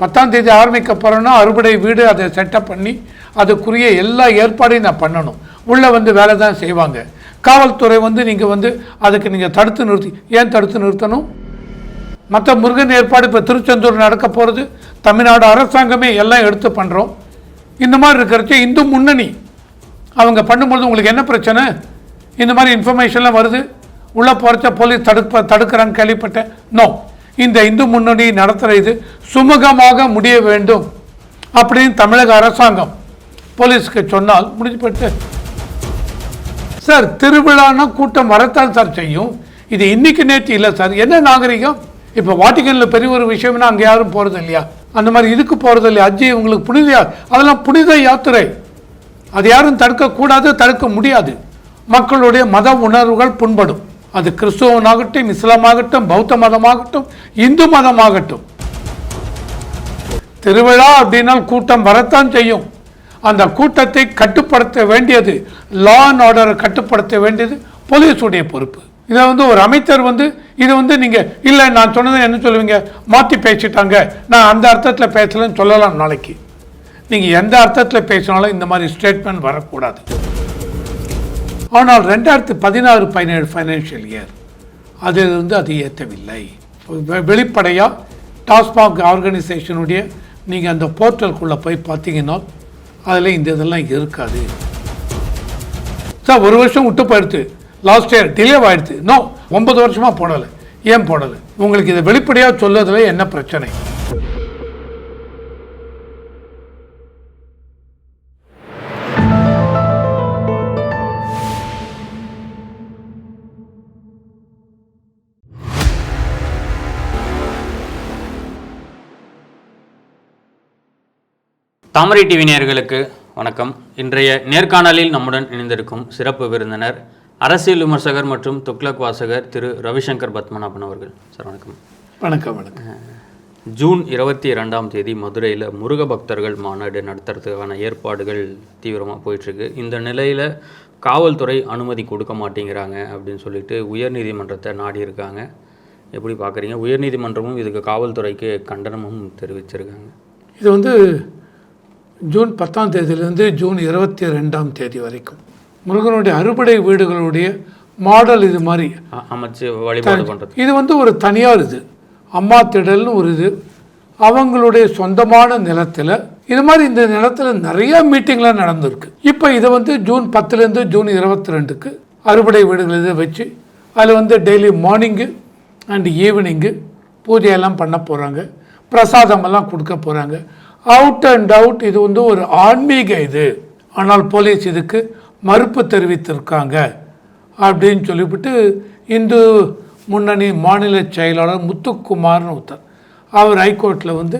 பத்தாம் தேதி ஆரம்பிக்க போகிறோன்னா அறுபடை வீடு அதை செட்டப் பண்ணி அதுக்குரிய எல்லா ஏற்பாடையும் நான் பண்ணணும். உள்ளே வந்து வேலை தான் செய்வாங்க. காவல்துறை வந்து நீங்கள் வந்து அதுக்கு நீங்கள் தடுத்து நிறுத்தி ஏன் தடுத்து நிறுத்தணும்? மற்ற முருகன் ஏற்பாடு இப்போ திருச்செந்தூர் நடக்க போகிறது தமிழ்நாடு அரசாங்கமே எல்லாம் எடுத்து பண்ணுறோம் இந்த மாதிரி இருக்கிறச்சு இந்து முன்னணி அவங்க பண்ணும்பொழுது உங்களுக்கு என்ன பிரச்சனை? இந்த மாதிரி இன்ஃபர்மேஷன்லாம் வருது. உள்ளே போகிறச்ச போலீஸ் தடுப்ப தடுக்கிறான்னு கேள்விப்பட்டேன். நோ இந்த இந்து முன்னணி நடத்துகிற இது சுமூகமாக முடிய வேண்டும் அப்படின்னு தமிழக அரசாங்கம் போலீஸ்க்கு சொன்னால் முடிஞ்சு போயிட்டு சார் திருவிழான்னா கூட்டம் வரத்தான் சார் செய்யும். இது இன்னைக்கு நேற்று இல்லை சார். என்ன நாகரிகம்? இப்போ வாட்டிக்கனில் பெரிய ஒரு விஷயம்னா அங்கே யாரும் போகிறது இல்லையா? அந்த மாதிரி இதுக்கு போகிறது இல்லையா? அஜய் உங்களுக்கு புனித அதெல்லாம் புனித யாத்திரை. அது யாரும் தடுக்கக்கூடாது தடுக்க முடியாது. மக்களுடைய மத உணர்வுகள் புண்படும். அது கிறிஸ்துவனாகட்டும் இஸ்லாமாகட்டும் பௌத்த மதமாகட்டும் இந்து மதமாகட்டும். திருவிழா அப்படின்னால் கூட்டம் வரத்தான் செய்யும். அந்த கூட்டத்தை கட்டுப்படுத்த வேண்டியது லா அண்ட் ஆர்டரை கட்டுப்படுத்த வேண்டியது போலீஸுடைய பொறுப்பு. இதை வந்து ஒரு அமைச்சர் வந்து இது வந்து நீங்கள் இல்லை நான் சொன்னதை என்ன சொல்லுவீங்க? மாற்றி பேசிட்டாங்க. நான் அந்த அர்த்தத்தில் பேசலன்னு சொல்லலாம் நாளைக்கு. நீங்கள் எந்த அர்த்தத்தில் பேசினாலும் இந்த மாதிரி ஸ்டேட்மெண்ட் வரக்கூடாது. ஆனால் ரெண்டாயிரத்து பதினாறு பதினேழு ஃபைனான்ஷியல் இயர் அதிலிருந்து அது ஏற்றவில்லை. வெளிப்படையாக வெளிப்படையா டாஸ்மாக் ஆர்கனைசேஷனுடைய நீங்கள் அந்த போர்ட்டலுக்குள்ளே போய் பார்த்தீங்கன்னா அதில் இந்த இதெல்லாம் இருக்காது. சார் ஒரு வருஷம் விட்டு போயிடுது லாஸ்ட் இயர் டிலே ஆயிடுது நோ ஒன்பது வருஷமாக போடலை. ஏன் போடலை? உங்களுக்கு இதை வெளிப்படையாக சொல்லதுல என்ன பிரச்சனை? தாமரை டிவி நேயர்களுக்கு வணக்கம். இன்றைய நேர்காணலில் நம்முடன் இணைந்திருக்கும் சிறப்பு விருந்தினர் அரசியல் விமர்சகர் மற்றும் துக்ளக் வாசகர் திரு ரவிசங்கர் பத்மநாபன் அவர்கள். சார் வணக்கம். வணக்கம் வணக்கம். ஜூன் இருபத்தி ரெண்டாம் தேதி மதுரையில் முருக பக்தர்கள் மாநாடு நடத்துறதுக்கான ஏற்பாடுகள் தீவிரமாக போயிட்டுருக்கு. இந்த நிலையில் காவல்துறை அனுமதி கொடுக்க மாட்டேங்கிறாங்க அப்படின்னு சொல்லிட்டு உயர்நீதிமன்றத்தை நாடி இருக்காங்க எப்படி பார்க்குறீங்க உயர்நீதிமன்றமும் இதுக்கு காவல்துறைக்கு கண்டனமும் தெரிவிச்சிருக்காங்க. இது வந்து ஜூன் பத்தாம் தேதியிலேருந்து ஜூன் இருபத்தி ரெண்டாம் தேதி வரைக்கும். முருகனுடைய அறுபடை வீடுகளுடைய மாடல் இது மாதிரி. அமைச்சு வழிபாடு பண்ணுறது இது வந்து ஒரு தனியார் இது. அம்மா திடல்னு ஒரு இது. அவங்களுடைய சொந்தமான நிலத்தில். இது மாதிரி இந்த நிலத்தில் நிறைய மீட்டிங்லாம் நடந்திருக்கு. இப்போ இதை வந்து ஜூன் பத்துலேருந்து ஜூன் இருபத்தி ரெண்டுக்கு அறுபடை வீடுகள் இதை வச்சு அதில் வந்து டெய்லி மார்னிங்கு அண்ட் ஈவினிங்கு பூஜையெல்லாம் பண்ண போகிறாங்க பிரசாதமெல்லாம் கொடுக்க போகிறாங்க அவுட் அண்ட் அவுட் இது வந்து ஒரு ஆன்மீக இது. ஆனால் போலீஸ் இதுக்கு மறுப்பு தெரிவித்திருக்காங்க அப்படின்னு சொல்லிவிட்டு இந்து முன்னணி மாநில செயலாளர் முத்துக்குமார்னு ஒருத்தர். அவர் ஹைகோர்ட்டில் வந்து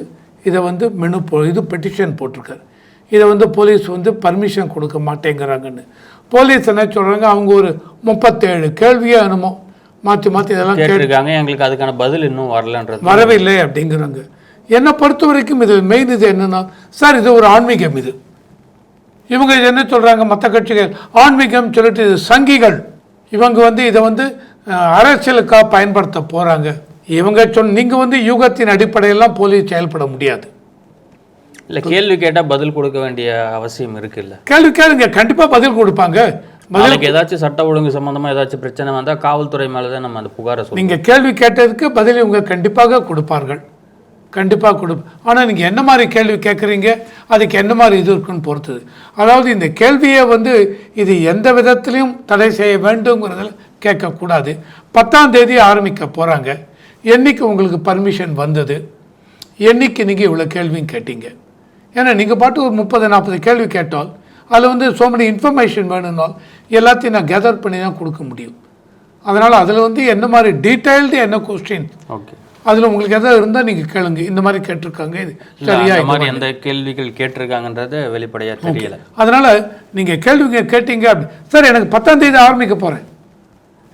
இதை வந்து மெனு போ இது பெட்டிஷன் போட்டிருக்காரு. இதை வந்து போலீஸ் வந்து பர்மிஷன் கொடுக்க மாட்டேங்கிறாங்கன்னு. போலீஸ் என்ன சொல்கிறாங்க அவங்க ஒரு முப்பத்தேழு கேள்வியே என்னமோ மாற்றி மாற்றி இதெல்லாம் கேட்டு கேட்டிருக்காங்க. எங்களுக்கு அதுக்கான பதில் இன்னும் வரலன்றது. வரவில்லை அப்படிங்கிறாங்க. என்னை பொறுத்த வரைக்கும் இது மெயின் இது என்னன்னா சார் இது ஒரு ஆன்மீகம் இது. இவங்க இது என்ன சொல்கிறாங்க மற்ற கட்சிகள்? ஆன்மீகம் சொல்லிட்டு இது சங்கிகள். இவங்க வந்து இதை வந்து அரசியலுக்காக பயன்படுத்த போகிறாங்க இவங்க சொல் நீங்கள் வந்து யூகத்தின் அடிப்படையெல்லாம் போலீஸ் செயல்பட முடியாது. இல்லை கேள்வி கேட்டால் பதில் கொடுக்க வேண்டிய அவசியம் இருக்குல்ல? கேள்வி கேளுங்க கண்டிப்பாக பதில் கொடுப்பாங்க. நாளைக்கு ஏதாச்சும் சட்ட ஒழுங்கு சம்பந்தமா ஏதாச்சும் பிரச்சனை வந்தா காவல்துறை மேல தான் நம்ம அந்த புகாரை நீங்கள் கேள்வி கேட்டதுக்கு பதில் இவங்க கண்டிப்பாக கொடுப்பார்கள். கண்டிப்பாக கொடுப்பேன் ஆனால் நீங்கள் என்ன மாதிரி கேள்வி கேட்குறீங்க அதுக்கு என்ன மாதிரி இது இருக்குன்னு பொறுத்தது. அதாவது இந்த கேள்வியை வந்து இது எந்த விதத்துலையும் தடை செய்ய வேண்டுங்கிறதில் கேட்கக்கூடாது. பத்தாம் தேதி ஆரம்பிக்க போகிறாங்க என்னைக்கு உங்களுக்கு பர்மிஷன் வந்தது? என்னைக்கு நீங்கள் இவ்வளோ கேள்வியும் கேட்டீங்க? ஏன்னா நீங்கள் பாட்டு ஒரு முப்பது நாற்பது கேள்வி கேட்டால் அதில் வந்து சோ மெனி இன்ஃபர்மேஷன் வேணும்னால் எல்லாத்தையும் நான் கேதர் பண்ணி தான் கொடுக்க முடியும். அதனால் அதில் வந்து என்ன மாதிரி டீட்டெயில்டு என்ன கொஸ்டின் ஓகே அதில் உங்களுக்கு எதாவது இருந்தால் நீங்கள் கேளுங்க. இந்த மாதிரி கேட்டிருக்காங்க. இது சரியா மாதிரி எந்த கேள்விகள் கேட்டிருக்காங்கன்றது வெளிப்படையா தெரியல. அதனால் நீங்கள் கேள்விங்க கேட்டீங்க அப்படி. சார் எனக்கு பத்தாம் தேதி ஆரம்பிக்க போகிறேன்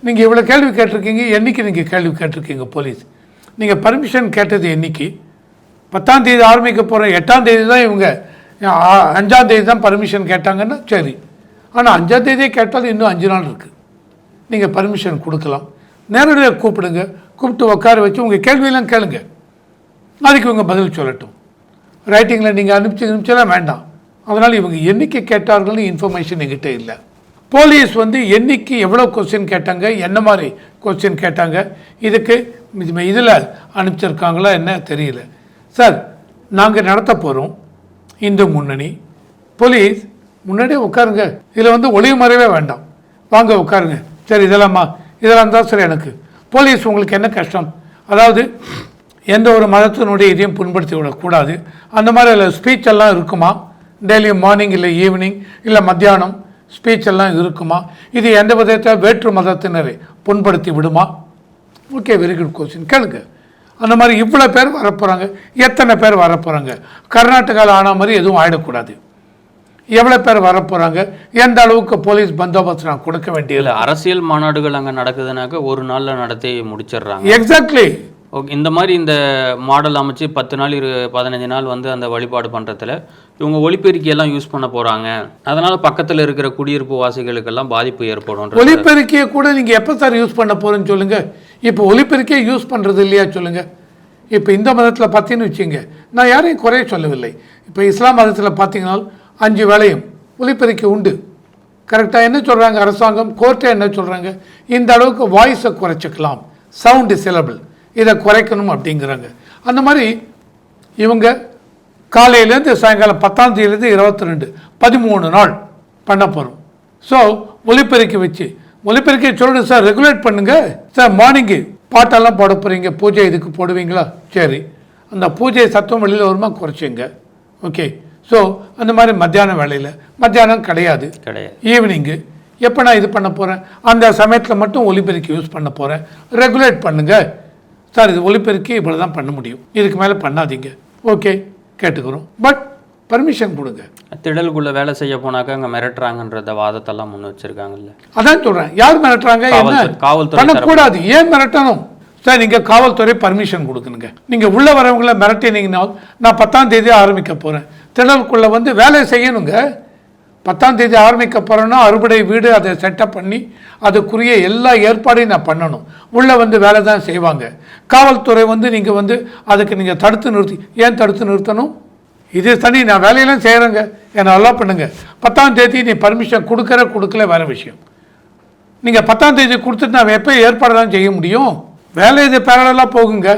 நீங்கள் இவ்வளோ கேள்வி கேட்டிருக்கீங்க. என்னைக்கு நீங்கள் கேள்வி கேட்டிருக்கீங்க போலீஸ்? நீங்கள் பர்மிஷன் கேட்டது என்னைக்கு? பத்தாம் தேதி ஆரம்பிக்க போகிறேன் எட்டாம் தேதி தான் இவங்க அஞ்சாம் தேதி தான் பர்மிஷன் கேட்டாங்கன்னா சரி. ஆனால் அஞ்சாம் தேதியே கேட்டாலும் இன்னும் அஞ்சு நாள் இருக்குது நீங்கள் பர்மிஷன் கொடுக்கலாம். நேரடியாக கூப்பிடுங்க. கூப்பிட்டு உட்கார வச்சு உங்கள் கேள்வியெல்லாம் கேளுங்க. அதுக்கு இவங்க பதில் சொல்லட்டும். ரைட்டிங்கில் நீங்கள் அனுப்பிச்சு அனுப்பிச்சலாம் வேண்டாம். அதனால் இவங்க என்னைக்கு கேட்டார்கள்னு இன்ஃபர்மேஷன் எங்கிட்ட இல்லை. போலீஸ் வந்து என்னைக்கு எவ்வளோ கொஸ்டின் கேட்டாங்க என்ன மாதிரி கொஸ்டின் கேட்டாங்க இதுக்கு இதில் அனுப்பிச்சிருக்காங்களா என்ன தெரியல. சார் நாங்கள் நடத்த போகிறோம் இந்து முன்னணி. போலீஸ் முன்னாடியே உட்காருங்க. இதில் வந்து ஒளிவு மறைவே வேண்டாம். வாங்க உட்காருங்க. சரி இதெல்லாம்மா இதெல்லாம் தான் சார் எனக்கு. போலீஸ் உங்களுக்கு என்ன கஷ்டம்? அதாவது எந்த ஒரு மதத்தினுடைய இதையும் புண்படுத்தி விடக்கூடாது. அந்த மாதிரி அதில் ஸ்பீச் எல்லாம் இருக்குமா? டெய்லி மார்னிங் இல்லை ஈவினிங் இல்லை மத்தியானம் ஸ்பீச் எல்லாம் இருக்குமா? இது எந்த விதத்தை? வேற்று மதத்தினரை புண்படுத்தி விடுமா? ஓகே வெரி குட் கொஸ்டின் கேளுங்க. அந்த மாதிரி இவ்வளோ பேர் வரப்போகிறாங்க எத்தனை பேர் வரப்போகிறாங்க கர்நாடகாவில் ஆன மாதிரி எதுவும் ஆயிடக்கூடாது. எவ்வளோ பேர் வரப்போகிறாங்க எந்த அளவுக்கு போலீஸ் பந்தோபஸ்து நான் கொடுக்க வேண்டியது? அரசியல் மாநாடுகள் அங்க நடக்குதுனாக்க ஒரு நாள்ல நடத்தி முடிச்சிடுறாங்க. எக்ஸாக்ட்லி ஓகே இந்த மாதிரி இந்த மாடல் அமைச்சு பத்து நாள் இரு பதினஞ்சு நாள் வந்து அந்த வழிபாடு பண்றதுல இவங்க ஒலிபெருக்கி எல்லாம் யூஸ் பண்ண போறாங்க. அதனால பக்கத்துல இருக்கிற குடியிருப்பு வாசிகளுக்கெல்லாம் பாதிப்பு ஏற்படும் ஒலிபெருக்கியை கூட நீங்கள் எப்போ சார் யூஸ் பண்ண போகிறேன்னு சொல்லுங்கள் இப்போ ஒலிபெருக்கியை யூஸ் பண்ணுறது இல்லையா சொல்லுங்கள் இப்போ இந்த மதத்தில் பார்த்தீங்கன்னு வச்சுங்க நான் யாரையும் குறைய சொல்லவில்லை. இப்போ இஸ்லாம் மதத்தில் பார்த்தீங்கன்னா அஞ்சு வேலையும் ஒலிப்பெருக்கி உண்டு. கரெக்டாக என்ன சொல்கிறாங்க அரசாங்கம்? கோர்ட்டை என்ன சொல்கிறாங்க இந்த அளவுக்கு வாய்ஸை குறைச்சிக்கலாம். சவுண்டு சிலபிள் இதை குறைக்கணும் அப்படிங்கிறாங்க. அந்த மாதிரி இவங்க காலையிலேருந்து சாயங்காலம் பத்தாம் தேதியிலேருந்து இருபத்தி ரெண்டு பதிமூணு நாள் பண்ண போகிறோம் ஸோ ஒலிப்பெருக்கி வச்சு. ஒலிப்பெருக்கி சொல்லுங்க சார். ரெகுலேட் பண்ணுங்க. சார் மார்னிங்கு பாட்டெல்லாம் போட போகிறீங்க பூஜை இதுக்கு போடுவீங்களா? சரி. அந்த பூஜை சத்தம் வெளியில் வருமா? குறைச்சிங்க. ஓகே ஸோ அந்த மாதிரி மத்தியான வேலையில் மத்தியானம் கிடையாது. கிடையாது. ஈவினிங்கு எப்போ நான் இது பண்ண போகிறேன் அந்த சமயத்தில் மட்டும் ஒலிபெருக்கி யூஸ் பண்ண போகிறேன் ரெகுலேட் பண்ணுங்க. சார் இது ஒலிபெருக்கி இவ்வளோ தான் பண்ண முடியும். இதுக்கு மேலே பண்ணாதீங்க. ஓகே கேட்டுக்கிறோம். பட் பர்மிஷன் கொடுங்க. திடலுக்குள்ள வேலை செய்ய போனாக்க அங்க மிரட்டுறாங்கன்றத வாதத்தெல்லாம் முன் வச்சிருக்காங்கல்ல. அதான் சொல்கிறேன் யார் மிரட்டுறாங்க? என்ன? காவல்துறை- காவல்துறை பண்ணக்கூடாது. ஏன் மிரட்டணும்? சார் நீங்கள் காவல்துறை பர்மிஷன் கொடுக்கணுங்க. நீங்கள் உள்ளே வரவங்கள மிரட்டினீங்கன்னா நான் பத்தாம் தேதி ஆரம்பிக்க போகிறேன் திடலுக்குள்ளே வந்து வேலை செய்யணுங்க. பத்தாம் தேதி ஆரம்பிக்க போகிறேன்னா அறுபடை வீடு அதை செட்டப் பண்ணி அதுக்குரிய எல்லா ஏற்பாடையும் நான் பண்ணணும். உள்ளே வந்து வேலை தான் செய்வாங்க. காவல்துறை வந்து நீங்கள் வந்து அதுக்கு நீங்கள் தடுத்து நிறுத்தி ஏன் தடுத்து நிறுத்தணும்? இது தனி நான் வேலையெல்லாம் செய்கிறேங்க என்னை நல்லா பண்ணுங்க. பத்தாம் தேதி நீ பர்மிஷன் கொடுக்குற கொடுக்கல வேற விஷயம். நீங்கள் பத்தாம் தேதி கொடுத்துட்டு நான் எப்போ ஏற்பாடு தான் செய்ய முடியும்? வேலை இது பேரலாக போகுங்க.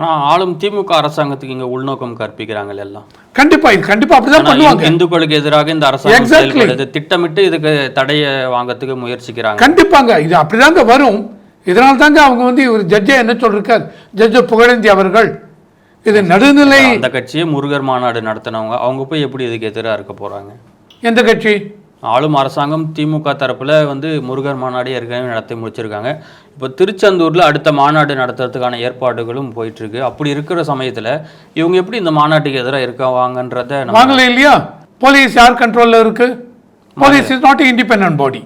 ஆனா ஆளும் திமுக அரசாங்கத்துக்கு இங்க உள்நோக்கம் கற்பிக்கிறாங்க எல்லாம். கண்டிப்பாக இது கண்டிப்பாக அப்படி தான் ஆனா பண்ணுவாங்க. இந்துக்களுக்கு எதிராக இந்த அரசாங்கம் திட்டமிட்டு இதுக்கு தடைய வாங்கறதுக்கு முயற்சிக்கிறாங்க. கண்டிப்பாங்க இது அப்படிதாங்க வரும். இதனால தாங்க அவங்க வந்து இவர் ஜட்ஜே என்ன சொல்லிருக்கார்? ஜட்ஜு புகழேந்தி அவர்கள். இது நடுநிலை அந்த கட்சியே முருகர் மாநாடு நடத்தினவங்க அவங்க போய் எப்படி இதுக்கு எதிராக இருக்க போறாங்க? எந்த கட்சி? ஆளும் அரசாங்கம் திமுக தரப்புல வந்து முருகர் மாநாடு ஏற்கனவே நடத்தி முடிச்சிருக்காங்க. இப்போ திருச்செந்தூர்ல அடுத்த மாநாடு நடத்துறதுக்கான ஏற்பாடுகளும் போயிட்டு இருக்கு அப்படி இருக்கிற சமயத்துல இவங்க எப்படி இந்த மாநாட்டுக்கு எதிராக இருக்கவாங்கன்றத நம்ம வாங்கல இல்லையா? போலீஸ் யார் கண்ட்ரோலில் இருக்கு? Police is not independent body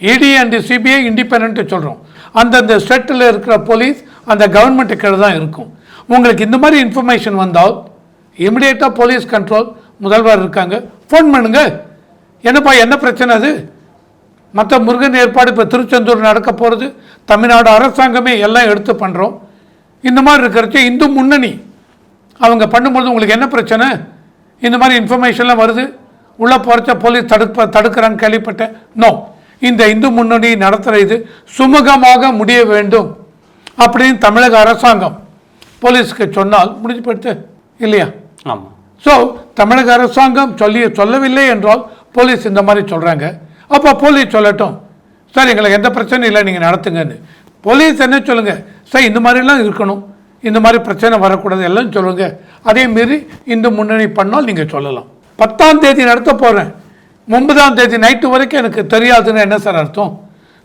ED and CBI independent சொல்கிறோம் அந்தந்த ஸ்டேட்டில் இருக்கிற போலீஸ் அந்த கவர்மெண்ட் கீழே தான் இருக்கும். உங்களுக்கு இந்த மாதிரி இன்ஃபர்மேஷன் வந்தால் இமிடியேட்டாக போலீஸ் கண்ட்ரோல் முதல்வர் இருக்காங்க. ஃபோன் பண்ணுங்க. என்னப்பா என்ன பிரச்சனை அது? மற்ற முருகன் ஏற்பாடு இப்போ திருச்செந்தூர் நடக்க போகிறது தமிழ்நாடு அரசாங்கமே எல்லாம் எடுத்து பண்ணுறோம் இந்த மாதிரி இருக்கிறச்ச இந்து முன்னணி அவங்க பண்ணும்போது உங்களுக்கு என்ன பிரச்சனை? இந்த மாதிரி இன்ஃபர்மேஷன்லாம் வருது. உள்ளே போகிறச்ச போலீஸ் தடுப்ப தடுக்கிறான்னு கேள்விப்பட்டேன். நோ இந்த இந்து முன்னணி நடத்துகிற இது சுமூகமாக முடிய வேண்டும் அப்படின்னு தமிழக அரசாங்கம் போலீஸ்க்கு சொன்னால் முடிஞ்சு போயிடுத்து இல்லையா? ஆமா. ஸோ தமிழக அரசாங்கம் சொல்லி சொல்லவில்லை என்றால் போலீஸ் இந்த மாதிரி சொல்கிறாங்க அப்போ போலீஸ் சொல்லட்டும். சார் எங்களுக்கு எந்த பிரச்சனையும் இல்லை நீங்கள் நடத்துங்கன்னு. போலீஸ் என்ன சொல்லுங்கள் சார் இந்த மாதிரிலாம் இருக்கணும். இந்த மாதிரி பிரச்சனை வரக்கூடாது எல்லாம் சொல்லுங்கள் அதே இந்த முன்னணி பண்ணால் நீங்கள் சொல்லலாம். பத்தாம் தேதி நடத்த போகிறேன் ஒன்பதாம் தேதி நைட்டு வரைக்கும் எனக்கு தெரியாதுன்னு என்ன சார் அர்த்தம்?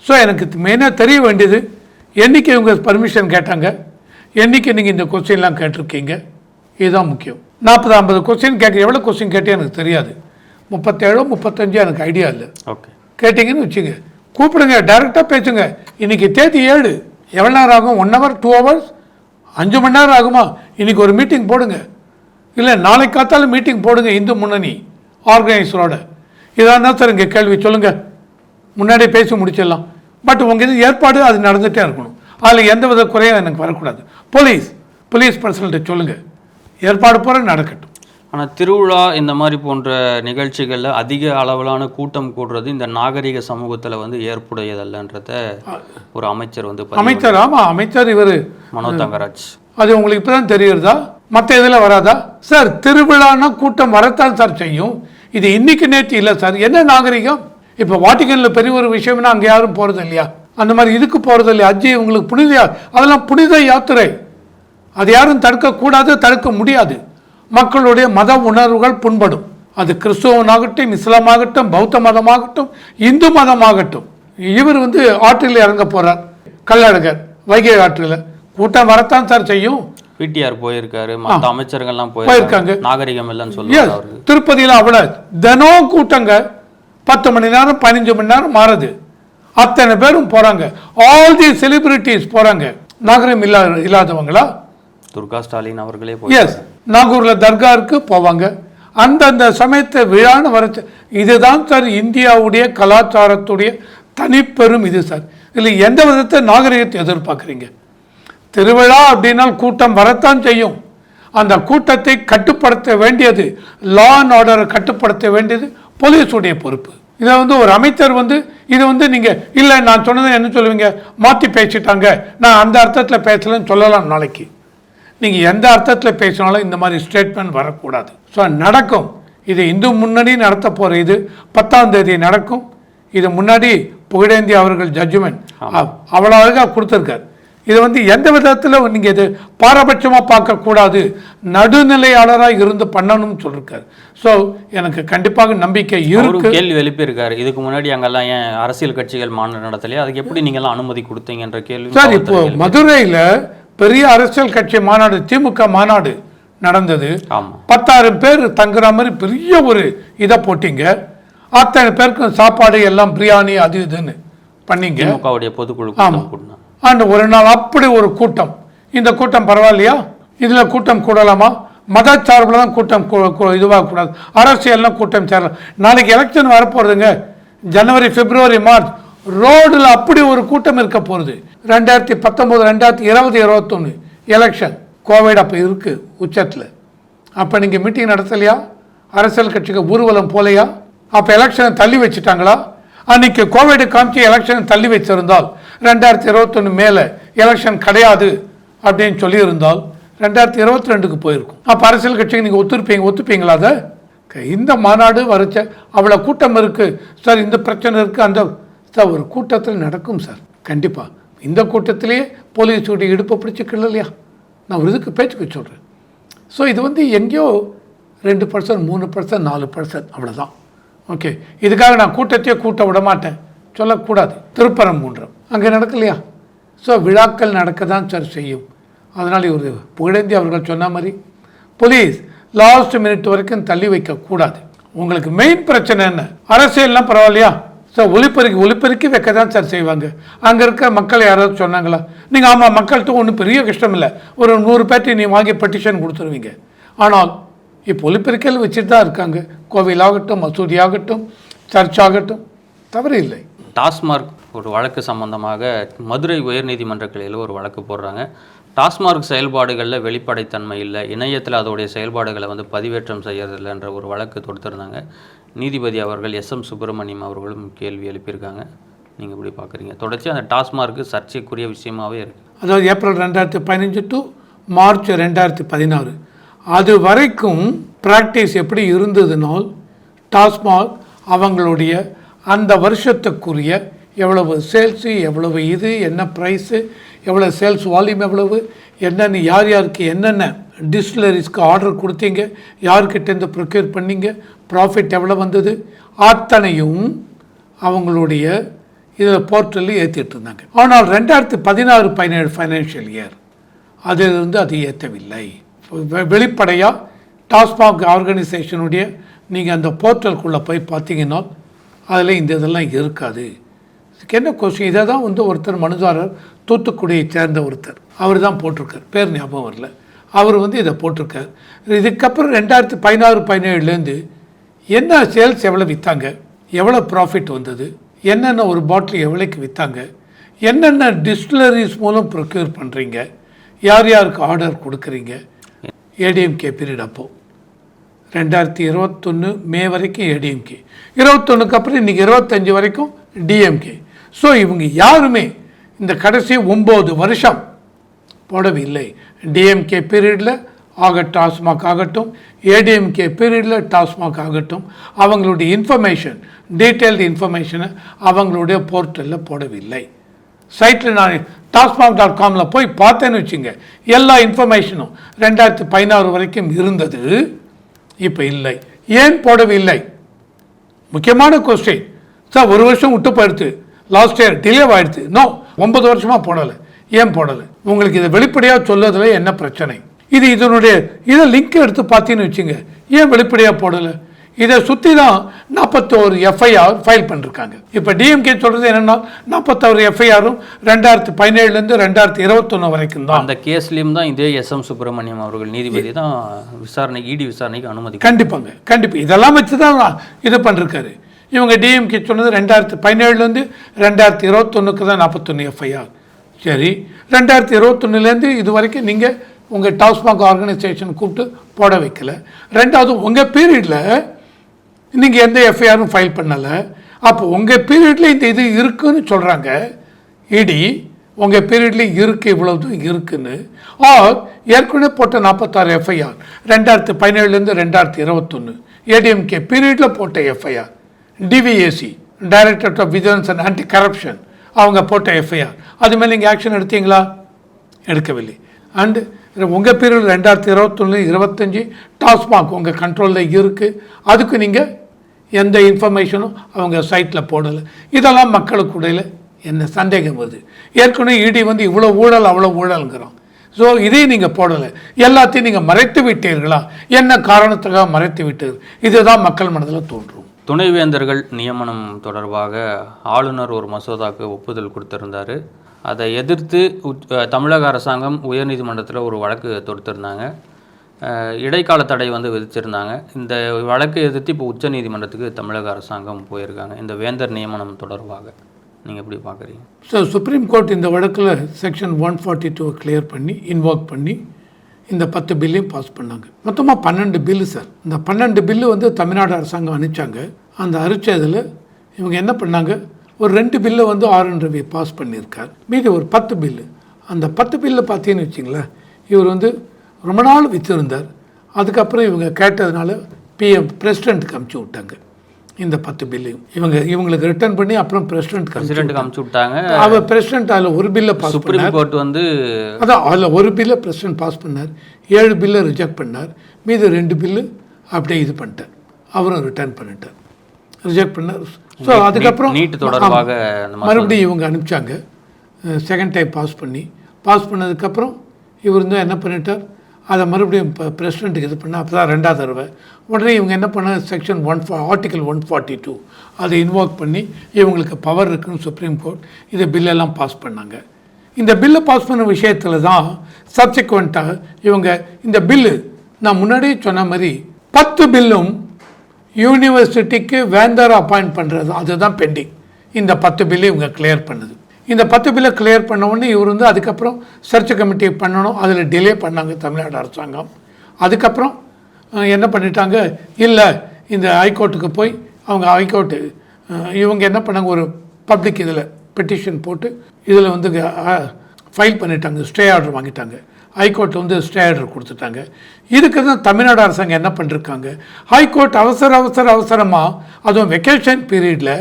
ஸோ எனக்கு மெயினாக தெரிய வேண்டியது என்னைக்கு இவங்க பர்மிஷன் கேட்டாங்க? என்னைக்கு நீங்கள் இந்த கொஸ்டின்லாம் கேட்டிருக்கீங்க? இதுதான் முக்கியம். நாற்பது ஐம்பது கொஸ்டின் கேட்க எவ்வளோ கொஸ்டின் கேட்டே எனக்கு தெரியாது. முப்பத்தேழோ முப்பத்தஞ்சு எனக்கு ஐடியா இல்லை. ஓகே கேட்டிங்கன்னு வச்சுங்க. கூப்பிடுங்க டைரெக்டாக பேசுங்க. இன்னைக்கு தேதி ஏழு. எவ்வளோ நேரம் ஆகும்? ஒன் ஹவர் டூ ஹவர்ஸ் அஞ்சு மணி நேரம் ஆகுமா? இன்னைக்கு ஒரு மீட்டிங் போடுங்க. இல்லை நாளைக்கு காத்தாலும் மீட்டிங் போடுங்க இந்து முன்னணி ஆர்கனைசரோட இதான் தான் சார் இங்கே கேள்வி? சொல்லுங்கள் முன்னாடி பேசி முடிச்சிடலாம். பட் உங்கள் இது ஏற்பாடு அது நடந்துகிட்டே இருக்கணும். அதில் எந்த வித குறையும் எனக்கு வரக்கூடாது. போலீஸ் போலீஸ் பர்சன்கிட்ட சொல்லுங்கள் ஏற்பாடு போகிற நடக்கட்டும். ஆனால் திருவிழா இந்த மாதிரி போன்ற நிகழ்ச்சிகளில் அதிக அளவிலான கூட்டம் கூடுறது இந்த நாகரிக சமூகத்தில் வந்து ஏற்புடையதல்லன்றத ஒரு அமைச்சர் வந்து அமைச்சர் ஆமா அமைச்சர் இவர். மனோ தங்கராஜ். அது உங்களுக்கு இப்பதான் தெரியுறதா மற்ற இதில் வராதா? சார் திருவிழான்னா கூட்டம் வரத்தான் சார் செய்யும். இது இன்னைக்கு நேற்று இல்லை சார். என்ன நாகரிகம்? இப்போ வாட்டிக்கனில் பெரிய ஒரு விஷயம்னா அங்கே யாரும் போகிறது இல்லையா? அந்த மாதிரி இதுக்கு போகிறது இல்லையா? அஜி உங்களுக்கு புனித அதெல்லாம் புனித யாத்திரை. அது யாரும் தடுக்கக்கூடாது தடுக்க முடியாது. மக்களுடைய மத உணர்வுகள் புண்படும். அது கிறிஸ்துவனாகட்டும் இஸ்லாமாகட்டும் பௌத்த மதமாகட்டும் இந்து மதமாகட்டும். இவர் வந்து ஆற்றில் இறங்க போறார். கள்ளழகர் வைகை ஆற்றில். கூட்டம் வரத்தான் சார் செய்யும். பிடிஆர் போயிருக்காரு மற்ற அமைச்சர்கள்லாம் போயிருக்காங்க. போயிருக்காங்க. நாகரிகம் இல்லைன்னு அவருக்கு திருப்பதியில் அவ்வளோ தினம் கூட்டங்க. பத்து மணி நேரம் பதினஞ்சு மணி நேரம் மாறுது. அத்தனை பேரும் போறாங்க. ஆல் தி செலிபிரிட்டிஸ் போறாங்க. நாகரிகம் இல்லா இல்லாதவங்களா? துர்கா ஸ்டாலின் அவர்களே எஸ் நாகூரில் தர்காருக்கு போவாங்க. அந்தந்த சமயத்தை விழான்னு வரச்சு இதுதான் சார் இந்தியாவுடைய கலாச்சாரத்துடைய தனிப்பெரும் இது சார். இதில் எந்த விதத்தை நாகரிகத்தை எதிர்பார்க்குறீங்க? திருவிழா அப்படின்னால் கூட்டம் வரத்தான் செய்யும். அந்த கூட்டத்தை கட்டுப்படுத்த வேண்டியது லா அண்ட் ஆர்டரை கட்டுப்படுத்த வேண்டியது போலீஸுடைய பொறுப்பு. இதை வந்து ஒரு அமைச்சர் வந்து இது வந்து நீங்கள் இல்லை நான் சொன்னதை என்ன சொல்லுவீங்க? மாற்றி பேசிட்டாங்க. நான் அந்த அர்த்தத்தில் பேசலன்னு சொல்லலாம் நாளைக்கு. நீங்கள் எந்த அர்த்தத்தில் பேசினாலும் இந்த மாதிரி ஸ்டேட்மெண்ட் வரக்கூடாது. ஸோ நடக்கும். இது இந்து முன்னணி நடத்த போகிற இது. பத்தாம் தேதி நடக்கும். இது முன்னாடி புகழேந்தி அவர்கள் ஜட்ஜ்மெண்ட் அவ்வளோ அழகாக கொடுத்துருக்காரு. இது வந்து எந்த விதத்தில் நீங்கள் இது பாரபட்சமாக பார்க்கக்கூடாது நடுநிலையாளராக இருந்து பண்ணணும்னு சொல்லியிருக்காரு ஸோ எனக்கு கண்டிப்பாக நம்பிக்கை இருக்கு. கேள்வி எழுப்பியிருக்காரு. இதுக்கு முன்னாடி அங்கெல்லாம் ஏன் அரசியல் கட்சிகள் மாநாடு நடத்தலையா? அதுக்கு எப்படி நீங்கெல்லாம் அனுமதி கொடுத்தீங்கன்ற கேள்வி சார் இப்போ மதுரையில் பெரிய அரசியல் கட்சி மாநாடு திமுக மாநாடு நடந்தது. பத்தாயிரம் பேர் தங்குற மாதிரி பெரிய ஒரு இதை போட்டீங்க. அத்தனை பேருக்கும் சாப்பாடு எல்லாம் பிரியாணி அது இதுன்னு பண்ணீங்க. பொதுக்குழு கூட்டினாங்க அந்த ஒரு நாள் அப்படி ஒரு கூட்டம். இந்த கூட்டம் பரவாயில்லையா? இதில் கூட்டம் கூடலாமா? மத சார்பில் தான் கூட்டம் இதுவாக கூடாது. அரசியல்லாம் கூட்டம் சேரலாம். நாளைக்கு எலெக்ஷன் வரப்போகிறதுங்க ஜனவரி பிப்ரவரி மார்ச் ரோடில் அப்படி ஒரு கூட்டம் இருக்க போகிறது ரெண்டாயிரத்தி பத்தொம்போது ரெண்டாயிரத்தி இருபது இருபத்தொன்று எலெக்ஷன் கோவிட் அப்போ இருக்குது உச்சத்தில். அப்போ நீங்கள் மீட்டிங் நடத்தலையா? அரசியல் கட்சிக்கு ஊர்வலம் போலையா? அப்போ எலெக்ஷனை தள்ளி வச்சுட்டாங்களா? அன்னைக்கு கோவிட் காமிச்சு எலெக்ஷனை தள்ளி வச்சிருந்தால் ரெண்டாயிரத்தி இருபத்தொன்று மேலே எலெக்ஷன் கிடையாது அப்படின்னு சொல்லியிருந்தால் ரெண்டாயிரத்தி இருபத்தி ரெண்டுக்கு போயிருக்கும். அப்போ அரசியல் கட்சிக்கு நீங்கள் ஒத்துருப்பீங்க ஒத்துப்பீங்களா அதை? இந்த மாநாடு வரைச்ச அவ்வளோ கூட்டம் இருக்குது சார் இந்த பிரச்சனை இருக்குது அந்த சார் ஒரு கூட்டத்தில் நடக்கும் சார். கண்டிப்பாக இந்த கூட்டத்திலேயே போலீஸுடைய இடுப்பை பிடிச்சி கிள்ளலையா? நான் ஒரு இதுக்கு பேச்சுக்கு சொல்கிறேன் ஸோ இது வந்து எங்கேயோ ரெண்டு பர்சன்ட் மூணு பர்சன்ட் நாலு பர்சன்ட் அவ்வளோதான் ஓகே இதுக்காக நான் கூட்டத்தையே கூட்ட விட மாட்டேன். சொல்லக்கூடாது. திருப்பரங்குன்றம். அங்கே நடக்கலையா? ஸோ விழாக்கள் நடக்க தான் சார் செய்யும். அதனால் இவர் புகழேந்தி அவர்கள் சொன்ன மாதிரி போலீஸ் லாஸ்ட் மினிட் வரைக்கும் தள்ளி வைக்கக்கூடாது. உங்களுக்கு மெயின் பிரச்சனை என்ன? அரசியல்லாம் பரவாயில்லையா? சார் ஒளிப்பெருக்கி ஒளிப்பெருக்கி வைக்க தான் சார் செய்வாங்க. அங்கே இருக்க மக்கள் யாராவது சொன்னாங்களா? நீங்கள் ஆமாம் மக்கள்கிட்ட ஒன்றும் பெரிய கஷ்டம் இல்லை. ஒரு நூறு பேர்ட்டி நீ வாங்கி பெட்டிஷன் கொடுத்துருவீங்க. ஆனால் இப்போ ஒளிப்பெருக்கல் வச்சுட்டு தான் இருக்காங்க. கோவிலாகட்டும் மசூதியாகட்டும் சர்ச் ஆகட்டும் தவறு இல்லை. டாஸ்மார்க் ஒரு வழக்கு சம்பந்தமாக மதுரை உயர்நீதிமன்ற கிளையில் ஒரு வழக்கு போடுறாங்க. டாஸ்மார்க் செயல்பாடுகளில் வெளிப்படைத்தன்மை இல்லை. இணையத்தில் அதோடைய செயல்பாடுகளை வந்து பதிவேற்றம் செய்யறதில்லைன்ற ஒரு வழக்கு தொடுத்திருந்தாங்க. நீதிபதி அவர்கள் எஸ். எம். சுப்பிரமணியம் அவர்களும் கேள்வி எழுப்பியிருக்காங்க. நீங்கள் இப்படி பார்க்குறீங்க? தொடர்ச்சி அந்த டாஸ்மார்க்கு சர்ச்சைக்குரிய விஷயமாவே இருக்குது அதாவது ஏப்ரல் ரெண்டாயிரத்தி பதினஞ்சு டு மார்ச் ரெண்டாயிரத்தி பதினாறு. அது வரைக்கும் ப்ராக்டிஸ் எப்படி இருந்ததுனால் டாஸ்மாக் அவங்களுடைய அந்த வருஷத்துக்குரிய எவ்வளவு சேல்ஸு எவ்வளவு இது என்ன ப்ரைஸு எவ்வளோ சேல்ஸ் வால்யூம் எவ்வளவு என்னென்ன யார் யாருக்கு என்னென்ன டிஸ்டிலரிஸ்க்கு ஆர்டர் கொடுத்தீங்க யார்கிட்டேருந்து ப்ரொக்யூர் பண்ணீங்க ப்ராஃபிட் எவ்வளோ வந்தது அத்தனையும் அவங்களுடைய இதில் போர்ட்டலில் ஏற்றிட்டு இருந்தாங்க. ஆனால் ரெண்டாயிரத்தி பதினாறு பதினேழு ஃபைனான்ஷியல் இயர் அதிலிருந்து அது ஏற்றவில்லை வெளிப்படையாக டாஸ்மாக் ஆர்கனைசேஷனுடைய நீங்கள் அந்த போர்ட்டலுக்குள்ளே போய் பார்த்தீங்கன்னா அதில் இந்த இதெல்லாம் இருக்காது. இதுக்கு என்ன கொஸ்டின் இதை தான் வந்து ஒருத்தர் மனுதாரர் தூத்துக்குடியை சேர்ந்த ஒருத்தர். அவர் தான் போட்டிருக்கார். பேர் ஞாபகம் வரல. அவர் வந்து இதை போட்டிருக்கார். இதுக்கப்புறம் ரெண்டாயிரத்தி பதினாறு பதினேழுலேருந்து என்ன சேல்ஸ் எவ்வளோ விற்றாங்க எவ்வளோ ப்ராஃபிட் வந்தது? என்னென்ன ஒரு பாட்டில் எவ்வளோக்கு விற்றாங்க என்னென்ன டிஸ்டிலரிஸ் மூலம் ப்ரொக்யூர் பண்ணுறீங்க யார் யாருக்கு ஆர்டர் கொடுக்குறீங்க? ஏடிஎம்கே பீரியட் அப்போது ரெண்டாயிரத்தி இருபத்தொன்று மே வரைக்கும் ஏடிஎம்கே இருபத்தொன்றுக்கு அப்புறம் இன்றைக்கி இருபத்தஞ்சி வரைக்கும் டிஎம்கே ஸோ இவங்க யாருமே இந்த கடைசி ஒம்பது வருஷம் போடவில்லை. டிஎம்கே பீரியடில் ஆக டாஸ்மாக் ஆகட்டும் ஏடிஎம்கே பீரியடில் டாஸ்மாக் ஆகட்டும் அவங்களுடைய இன்ஃபர்மேஷன் டீட்டெயில்டு இன்ஃபர்மேஷனை அவங்களுடைய போர்ட்டலில் போடவில்லை. சைட்டில் நான் டாஸ்மாக் டாட் காமில் போய் பார்த்தேன்னு வச்சுங்க எல்லா இன்ஃபர்மேஷனும் ரெண்டாயிரத்தி பதினாறு வரைக்கும் இருந்தது இப்போ இல்லை. ஏன் போடவில்லை? முக்கியமான கொஸ்டின் சார் ஒரு வருஷம் விட்டு போயிடுது லாஸ்ட் இயர் டிலே ஆயிடுச்சு. நோ ஒன்பது வருஷமாக போடலை. ஏன் போடலை? உங்களுக்கு இதை வெளிப்படையாக சொல்லதில் என்ன பிரச்சனை? இது இதனுடைய இதை லிங்க் எடுத்து பார்த்தீங்கன்னு வச்சுங்க. ஏன் வெளிப்படையாக போடலை? இதை சுற்றி தான் நாற்பத்தோரு எஃப்ஐஆர் ஃபைல் பண்ணிருக்காங்க. இப்போ டிஎம்கே சொல்கிறது என்னென்னா நாற்பத்தோரு எஃப்ஐஆரும் ரெண்டாயிரத்தி பதினேழுலேருந்து ரெண்டாயிரத்தி இருபத்தொன்று வரைக்கும் தான். அந்த கேஸ்லயும் தான் இதே எஸ் எம் சுப்பிரமணியம் அவர்கள் நீதிபதி தான் விசாரணைக்கு இடி விசாரணைக்கு அனுமதி கண்டிப்பாங்க கண்டிப்பாக இதெல்லாம் வச்சு தான் இது பண்ணிருக்காரு. இவங்க டிஎம்கே சொன்னது ரெண்டாயிரத்தி பதினேழுலேருந்து ரெண்டாயிரத்தி இருபத்தொன்னுக்கு தான் நாற்பத்தொன்று எஃப்ஐஆர் சரி ரெண்டாயிரத்தி இருபத்தொன்னுலேருந்து இது வரைக்கும் நீங்கள் உங்கள் டாஸ்மாக் ஆர்கனைசேஷன் கூப்பிட்டு போட வைக்கல. ரெண்டாவது உங்கள் பீரியடில் நீங்கள் எந்த எஃப்ஐஆரும் ஃபைல் பண்ணலை. அப்போ உங்கள் பீரியடில் இந்த இது இருக்குன்னு சொல்கிறாங்க இடி உங்கள் பீரியட்லேயும் இருக்குது இவ்வளவு இருக்குன்னு. ஆர் ஏற்கனவே போட்ட நாற்பத்தாறு எஃப்ஐஆர் ரெண்டாயிரத்து பதினேழுலேருந்து ரெண்டாயிரத்தி இருபத்தொன்று ஏடிஎம்கே பீரியடில் போட்ட FIR DVAC directorate of vigilance and anti corruption அவங்க போட்ட எஃப்ஐஆர் அது மேலே நீங்கள் ஆக்ஷன் எடுத்தீங்களா? எடுக்கவில்லை. அண்டு உங்கள் பீரியட் ரெண்டாயிரத்தி இருபத்தொன்று இருபத்தஞ்சி டாஸ்மாக் உங்கள் கண்ட்ரோலில் இருக்குது அதுக்கு நீங்கள் எந்த இன்ஃபர்மேஷனும் அவங்க சைட்டில் போடலை. இதெல்லாம் மக்களுக்கு இடையில என்ன சந்தேகம் வருது? ஏற்கனவே இடி வந்து இவ்வளோ ஊழல் அவ்வளோ ஊழல்ங்கிறோம். ஸோ இதையும் நீங்கள் போடலை. எல்லாத்தையும் நீங்கள் மறைத்து விட்டீர்களா? என்ன காரணத்துக்காக மறைத்து விட்டீர்கள்? இதுதான் மக்கள் மனதில் தோன்றும். துணைவேந்தர்கள் நியமனம் தொடர்பாக ஆளுநர் ஒரு மசோதாக்கு ஒப்புதல் கொடுத்திருந்தாரு. அதை எதிர்த்து தமிழக அரசாங்கம் உயர்நீதிமன்றத்தில் ஒரு வழக்கு தொடுத்திருந்தாங்க. இடைக்கால தடை வந்து விதிச்சிருந்தாங்க. இந்த வழக்கை எதிர்த்து இப்போ உச்சநீதிமன்றத்துக்கு தமிழக அரசாங்கம் போயிருக்காங்க. இந்த வேந்தர் நியமனம் தொடர்பாக. நீங்கள் எப்படி பார்க்குறீங்க ஸோ சுப்ரீம் கோர்ட் இந்த வழக்கில் section one forty two clear பண்ணி இன்வால்வ் பண்ணி இந்த பத்து பில்லையும் பாஸ் பண்ணாங்க. மொத்தமாக பன்னெண்டு பில்லு சார் இந்த பன்னெண்டு பில்லு வந்து தமிழ்நாடு அரசாங்கம் அனுப்பிச்சாங்க. அந்த அரிச்சதில் இவங்க என்ன பண்ணாங்க? ஒரு ரெண்டு பில்லை வந்து ஆர் என் ரவி பாஸ் பண்ணியிருக்கார். மீதி ஒரு பத்து பில்லு அந்த பத்து பில்லு பார்த்தீங்கன்னு வச்சிங்களேன் இவர் வந்து ரொம்ப நாள் விற்றிருந்தார் அதுக்கப்புறம் இவங்க கேட்டதுனால பிஎம் பிரசிடென்ட்டுக்கு அமுச்சு விட்டாங்க. இந்த பத்து பில்லையும் இவங்க இவங்களுக்கு ரிட்டர்ன் பண்ணி அப்புறம் பிரசிடென்ட் பிரசிடென்ட்டுக்கு அமுச்சு விட்டாங்க. அவர் பிரசிடென்ட் அதில் ஒரு பில்லை பாஸ் சுப்ரீம் கோர்ட் வந்து அதான் அதில் ஒரு பில்லை பிரசிடென்ட் பாஸ் பண்ணார். ஏழு பில்லை ரிஜெக்ட் பண்ணார். மீதி ரெண்டு பில்லு அப்படியே இது பண்ணிட்டார். அவரும் ரிட்டர்ன் பண்ணிட்டார். ரிஜெக்ட் பண்ணார். ஸோ அதுக்கப்புறம் நீட் தொடர்பாக. மறுபடியும் இவங்க அனுப்பிச்சாங்க. செகண்ட் டைம் பாஸ் பண்ணி. பாஸ் பண்ணதுக்கப்புறம் இவர் வந்து என்ன பண்ணிட்டார்? அதை மறுபடியும் இப்போ பிரசிடெண்ட்டுக்கு இது பண்ணால் அப்போ தான் ரெண்டாவது தடவை. உடனே இவங்க என்ன பண்ண செக்ஷன் ஒன் ஃபா ஆர்டிக்கல் ஒன் ஃபார்ட்டி டூ அதை இன்வோக் பண்ணி இவங்களுக்கு பவர் இருக்குன்னு சுப்ரீம் கோர்ட் இதை பில்லெல்லாம் பாஸ் பண்ணாங்க. இந்த பில்லை பாஸ் பண்ண விஷயத்தில் தான் சப்சிக்வெண்ட்டாக இவங்க இந்த பில்லு நான் முன்னாடியே சொன்ன மாதிரி பத்து பில்லும் யூனிவர்சிட்டிக்கு வேந்தர் அப்பாயிண்ட் பண்ணுறது அதுதான் பெண்டிங் இந்த பத்து பில்லு இவங்க கிளியர் பண்ணுது. இந்த பத்து பில்லை கிளியர் பண்ண உடனே இவர் வந்து அதுக்கப்புறம் சர்ச் கமிட்டியை பண்ணணும். அதில் டிலே பண்ணாங்க தமிழ்நாடு அரசாங்கம். அதுக்கப்புறம் என்ன பண்ணிட்டாங்க? இல்லை இந்த ஹைகோர்ட்டுக்கு போய் அவங்க ஹைகோர்ட்டு இவங்க என்ன பண்ணாங்க? ஒரு பப்ளிக் இதில் பெட்டிஷன் போட்டு இதில் வந்து ஃபைல் பண்ணிட்டாங்க. ஸ்டே ஆர்டர் வாங்கிட்டாங்க. ஹைகோர்ட் வந்து ஸ்டே ஆர்டர் கொடுத்துட்டாங்க. இதுக்கு தான் தமிழ்நாடு அரசாங்கம் என்ன பண்ணிருக்காங்க? ஹைகோர்ட் அவசர அவசர அவசரமாக அதுவும் வெக்கேஷன் பீரியடில்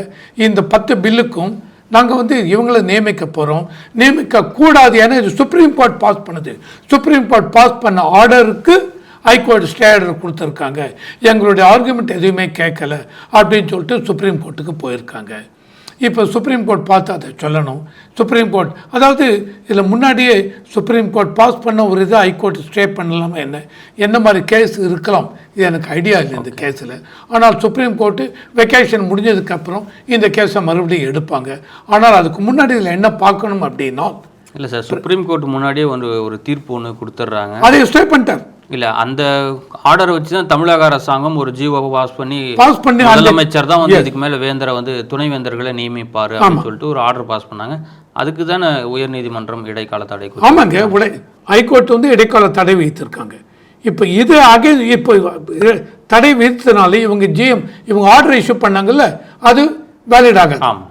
இந்த பத்து பில்லுக்கும் நாங்கள் வந்து இவங்களை நியமிக்க போகிறோம் நியமிக்க கூடாது ஏன்னா இது சுப்ரீம் கோர்ட் பாஸ் பண்ணுது. சுப்ரீம் கோர்ட் பாஸ் பண்ண ஆர்டருக்கு ஹைகோர்ட் ஸ்டே ஆர்டர் கொடுத்துருக்காங்க. எங்களுடைய ஆர்குமெண்ட் எதுவுமே கேட்கல. அப்படின்னு சொல்லிட்டு சுப்ரீம் கோர்ட்டுக்கு போயிருக்காங்க. இப்போ சுப்ரீம் கோர்ட் பார்த்து அதை சொல்லணும். சுப்ரீம் கோர்ட் அதாவது இதில் முன்னாடியே சுப்ரீம் கோர்ட் பாஸ் பண்ண ஒரு இதை ஹைகோர்ட் ஸ்டே பண்ணலாமா என்ன? என்ன மாதிரி கேஸ் இருக்கலாம். இது எனக்கு ஐடியா இல்லை இந்த கேஸில் ஆனால் சுப்ரீம் கோர்ட்டு வெக்கேஷன் முடிஞ்சதுக்கப்புறம் இந்த கேஸை மறுபடியும் எடுப்பாங்க. ஆனால் அதுக்கு முன்னாடி இதில் என்ன பார்க்கணும் அப்படின்னா இல்லை சார் சுப்ரீம் கோர்ட் முன்னாடியே ஒரு ஒரு தீர்ப்பு ஒன்று கொடுத்துட்றாங்க. அதை ஸ்டே பண்ணிட்டார். இல்லை அந்த ஆர்டரை வச்சு தான் தமிழக அரசாங்கம் ஒரு ஜிஓ பாஸ் பண்ணி பாஸ் பண்ணி முதலமைச்சர் தான் வந்து இதுக்கு மேலே வேந்தரை வந்து துணை வேந்தர்களை நியமிப்பார் அப்படின்னு சொல்லிட்டு ஒரு ஆர்டர் பாஸ் பண்ணாங்க. அதுக்கு தானே உயர்நீதிமன்றம் இடைக்கால தடை. ஆமாங்க. உடை ஹைகோர்ட் வந்து இடைக்கால தடை வைத்திருக்காங்க இப்போ இது அகே இப்போ தடை விதித்தனால இவங்க ஜிஎம் இவங்க ஆர்டர் இஷ்யூ பண்ணாங்கல்ல அது வேலிட் ஆகாது. ஆமாம்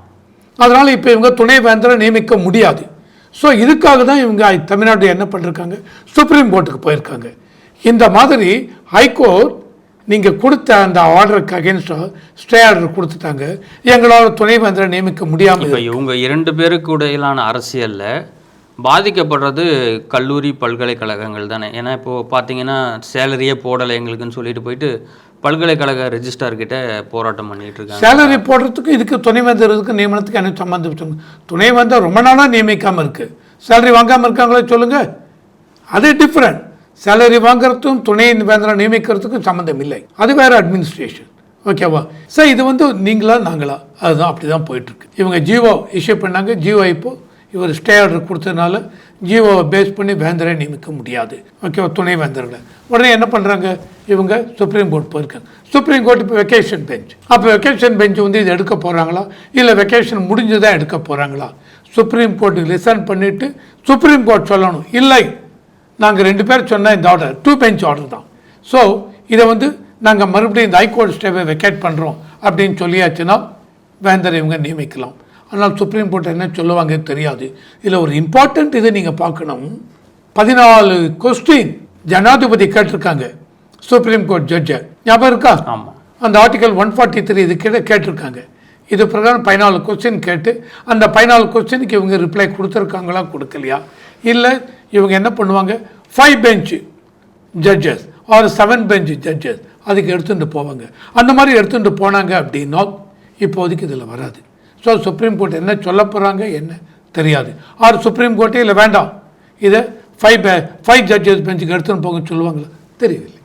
அதனால் இப்போ இவங்க துணை வேந்தரை நியமிக்க முடியாது. ஸோ இதுக்காக தான் இவங்க தமிழ்நாடு என்ன பண்ணிருக்காங்க? சுப்ரீம் கோர்ட்டுக்கு போயிருக்காங்க. இந்த மாதிரி ஹைகோர்ட் நீங்கள் கொடுத்த அந்த ஆர்டருக்கு அகேன்ஸ்டாக ஸ்டே ஆர்டர் கொடுத்துட்டாங்க. எங்களால் துணை வேந்தரை நியமிக்க முடியாமல் இவங்க இரண்டு பேருக்கு இடையிலான அரசியல்ல பாதிக்கப்படுறது கல்லூரி பல்கலைக்கழகங்கள் தானே. ஏன்னா இப்போ பார்த்தீங்கன்னா சேலரியே போடலை எங்களுக்குன்னு சொல்லிட்டு போயிட்டு பல்கலைக்கழக ரெஜிஸ்ட்ரார் கிட்ட போராட்டம் பண்ணிட்டு இருக்காங்க. சேலரி போடுறதுக்கு இதுக்கு துணைவேந்தர் இதுக்கு நியமனத்துக்கு எனக்கு சம்மந்தம் வச்சுங்க. துணைவேந்தர் ரொம்ப நாளாக நியமிக்காமல் இருக்கு. சேலரி வாங்காமல் இருக்காங்களே சொல்லுங்க. அது டிஃப்ரெண்ட் சேலரி வாங்குறதுக்கும் துணை வேந்தரை நியமிக்கிறதுக்கும் சம்மந்தம் இல்லை. அது வேற அட்மினிஸ்ட்ரேஷன் ஓகேவா சார் இது வந்து நீங்களா நாங்களா? அதுதான் அப்படி தான் போயிட்டுருக்கு. இவங்க ஜியோ இஷ்யூ பண்ணாங்க. ஜியோ இப்போ இவர் ஸ்டே ஆர்டர் கொடுத்ததுனால ஜியோவை பேஸ் பண்ணி வேந்தரை நியமிக்க முடியாது. ஓகேவா துணை வேந்தர்களை. உடனே என்ன பண்ணுறாங்க இவங்க சுப்ரீம் கோர்ட் போயிருக்காங்க. சுப்ரீம் கோர்ட் இப்போ வெக்கேஷன் பெஞ்ச் அப்போ வெக்கேஷன் பெஞ்ச் வந்து இது எடுக்க போகிறாங்களா இல்லை வெக்கேஷன் முடிஞ்சு தான் எடுக்க போகிறாங்களா சுப்ரீம் கோர்ட்டுக்கு லிசன் பண்ணிவிட்டு சுப்ரீம் கோர்ட் சொல்லணும். இல்லை. நாங்கள் ரெண்டு பேர் சொன்ன இந்த ஆர்டர் டூ பெஞ்ச் ஆர்டர் தான். ஸோ இதை வந்து நாங்கள் மறுபடியும் இந்த ஹைகோர்ட் ஸ்டேவை வெக்கேட் பண்ணுறோம் அப்படின்னு சொல்லியாச்சுன்னா வேந்தர் இவங்க நியமிக்கலாம். ஆனால் சுப்ரீம் கோர்ட் என்ன சொல்லுவாங்க தெரியாது. இதில் ஒரு இம்பார்ட்டண்ட் இது நீங்கள் பார்க்கணும். பதினாலு கொஸ்டின் ஜனாதிபதி கேட்டிருக்காங்க. சுப்ரீம் கோர்ட் ஜட்ஜை ஞாபகம் இருக்கா? ஆமாம் அந்த ஆர்டிகல் ஒன் ஃபார்ட்டி த்ரீ இது கிட்ட கேட்டிருக்காங்க. இது பிரகாரம் பதினாலு கொஸ்டின் கேட்டு அந்த பதினாலு கொஸ்டினுக்கு இவங்க ரிப்ளை கொடுத்துருக்காங்களா கொடுக்கலையா? இல்லை இவங்க என்ன பண்ணுவாங்க? Five bench judges or seven bench judges அதுக்கு எடுத்துகிட்டு போவாங்க. அந்த மாதிரி எடுத்துகிட்டு போனாங்க அப்படின்னா இப்போதைக்கு இதில் வராது. ஸோ சுப்ரீம் கோர்ட் என்ன சொல்ல போகிறாங்க என்ன தெரியாது. ஆர் சுப்ரீம் கோர்ட்டே இல்லை வேண்டாம். இதை ஃபைவ் ஃபைவ் ஜட்ஜஸ் பெஞ்சுக்கு எடுத்துன்னு போங்க சொல்லுவாங்களா? தெரியவில்லை.